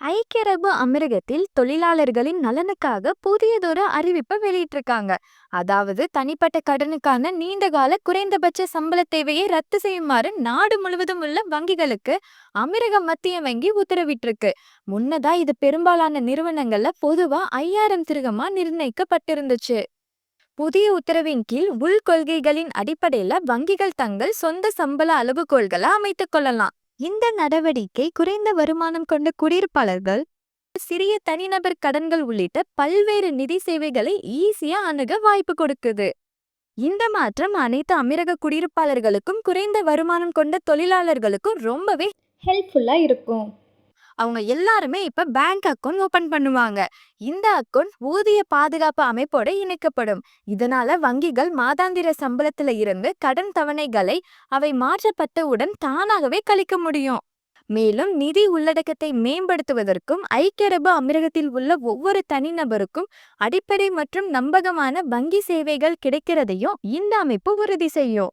ஐக்கிய அரபு அமீரகத்தில் தொழிலாளர்களின் நலனுக்காக புதியதொரு அறிவிப்பை வெளியிட்டிருக்காங்க. அதாவது தனிப்பட்ட கடனுக்கான நீண்டகால குறைந்தபட்ச சம்பள தேவையை ரத்து செய்யுமாறு நாடு முழுவதும் உள்ள வங்கிகளுக்கு அமீரக மத்திய வங்கி உத்தரவிட்டிருக்கு. முன்னதா இது பெரும்பாலான நிறுவனங்கள்ல பொதுவா ஐயாயிரம் திருகமா நிர்ணயிக்கப்பட்டிருந்துச்சு. புதிய உத்தரவின் கீழ் உள்கொள்கைகளின் அடிப்படையில வங்கிகள் தங்கள் சொந்த சம்பள அளவுகோள்களை அமைத்துக் கொள்ளலாம். இந்த நடவடிக்கை குறைந்த வருமானம் கொண்ட குடியிருப்பாளர்கள் சிறிய தனிநபர் கடன்கள் உள்ளிட்ட பல்வேறு நிதி சேவைகளை ஈஸியா அணுக வாய்ப்பு கொடுக்குது. இந்த மாற்றம் அனைத்து அமீரக குடியிருப்பாளர்களுக்கும் குறைந்த வருமானம் கொண்ட தொழிலாளர்களுக்கும் ரொம்பவே ஹெல்ப்ஃபுல்லா இருக்கும். அவங்க எல்லாருமே இப்ப பேங்க் அக்கவுண்ட் ஓபன் பண்ணுவாங்க. இந்த அக்கவுண்ட் ஊதிய பாதுகாப்பு அமைப்போட இணைக்கப்படும். இதனால வங்கிகள் மாதாந்திர சம்பளத்துல இருந்து கடன் தவணைகளை அவை மாற்றப்பட்டவுடன் தானாகவே கழிக்க முடியும். மேலும் நிதி உள்ளடக்கத்தை மேம்படுத்துவதற்கும் ஐக்கிய அரபு அமீரகத்தில் உள்ள ஒவ்வொரு தனிநபருக்கும் அடிப்படை மற்றும் நம்பகமான வங்கி சேவைகள் கிடைக்கிறதையும் இந்த அமைப்பு உறுதி செய்யும்.